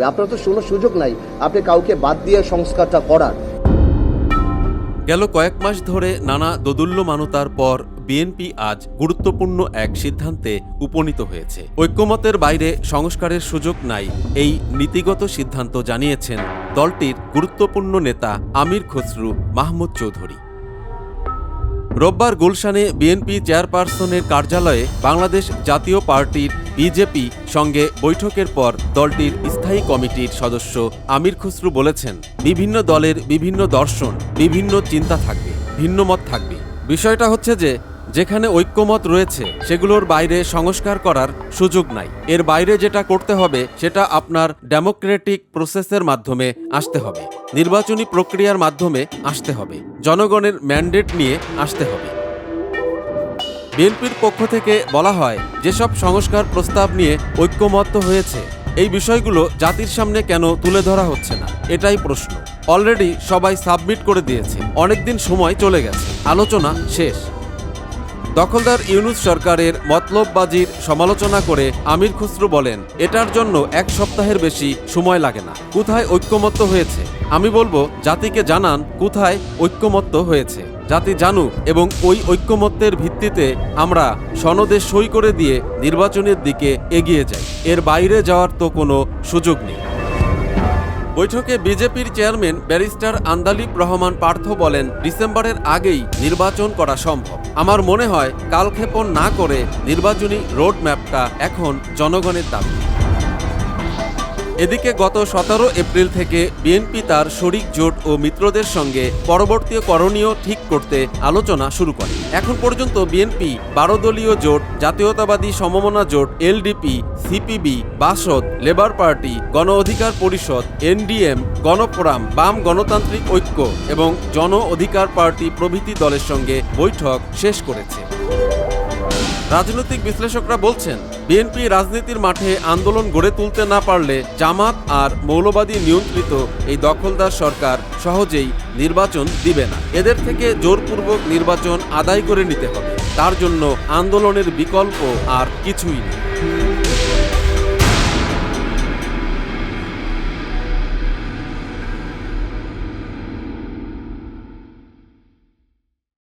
আপনার তো কোনো সুযোগ নাই। আপনি কাউকে বাদ দিয়ে সংস্কারটা করার। গেল কয়েক মাস ধরে নানা দোদুল্যমানতার পর বিএনপি আজ গুরুত্বপূর্ণ এক সিদ্ধান্তে উপনীত হয়েছে। ঐক্যমতের বাইরে সংস্কারের সুযোগ নাই, এই নীতিগত সিদ্ধান্ত জানিয়েছেন দলটির গুরুত্বপূর্ণ নেতা আমির খসরু মাহমুদ চৌধুরী। রোববার গুলশানে বিএনপি চেয়ারপারসনের কার্যালয়ে বাংলাদেশ জাতীয় পার্টির বিজেপি সঙ্গে বৈঠকের পর দলটির স্থায়ী কমিটির সদস্য আমির খুসরু বলেছেন, বিভিন্ন দলের বিভিন্ন দর্শন, বিভিন্ন চিন্তা থাকবে ভিন্নমত থাকবে। বিষয়টা হচ্ছে যে, যেখানে ঐক্যমত রয়েছে, সেগুলোর বাইরে সংস্কার করার সুযোগ নাই। এর বাইরে যেটা করতে হবে, সেটা আপনার ডেমোক্রেটিক প্রসেসের মাধ্যমে আসতে হবে। নির্বাচনী প্রক্রিয়ার মাধ্যমে আসতে হবে। জনগণের ম্যান্ডেট নিয়ে আসতে হবে। বিএনপির পক্ষ থেকে বলা হয়, যেসব সংস্কার প্রস্তাব নিয়ে ঐক্যমত্য হয়েছে, এই বিষয়গুলো জাতির সামনে কেন তুলে ধরা হচ্ছে না? এটাই প্রশ্ন। অলরেডি সবাই সাবমিট করে দিয়েছে। অনেকদিন সময় চলে গেছে। আলোচনা শেষ। দখলদার ইউনুস সরকারের মতলববাজির সমালোচনা করে আমির খুসরু বলেন, এটার জন্য এক সপ্তাহের বেশি সময় লাগে না। কোথায় ঐক্যমত্য হয়েছে? আমি বলব, জাতিকে জানান কোথায় ঐক্যমত্য হয়েছে। জাতি জানুক এবং ওই ঐক্যমত্যের ভিত্তিতে আমরা সনদে সই করে দিয়ে নির্বাচনের দিকে এগিয়ে যাই। এর বাইরে যাওয়ার তো কোনো সুযোগ নেই। বৈঠকে বিজেপির চেয়ারম্যান ব্যারিস্টার আন্দালিব রহমান পার্থ বলেন, ডিসেম্বরের আগেই নির্বাচন করা সম্ভব। আমার মনে হয়, কালক্ষেপণ না করে নির্বাচনী রোড ম্যাপটা এখন জনগণের দাবি। এদিকে গত সতেরো এপ্রিল থেকে বিএনপি তার শরিক জোট ও মিত্রদের সঙ্গে পরবর্তী করণীয় ঠিক করতে আলোচনা শুরু করে। এখন পর্যন্ত বিএনপি বারো দলীয় জোট, জাতীয়তাবাদী সমমনা জোট, LDP, CPB, BASAD, labour party, Gono Odhikar Parishad, NDM, Gano Forum, বাম গণতান্ত্রিক ঐক্য এবং জন অধিকার পার্টি প্রভৃতি দলের সঙ্গে বৈঠক শেষ করেছে। রাজনৈতিক বিশ্লেষকরা বলছেন, বিএনপি রাজনীতির মাঠে আন্দোলন গড়ে তুলতে না পারলে জামাত আর মৌলবাদী নিয়ন্ত্রিত এই দখলদার সরকার সহজেই নির্বাচন দিবে না। এদের থেকে জোরপূর্বক নির্বাচন আদায় করে নিতে হবে। তার জন্য আন্দোলনের বিকল্প আর কিছুই নেই।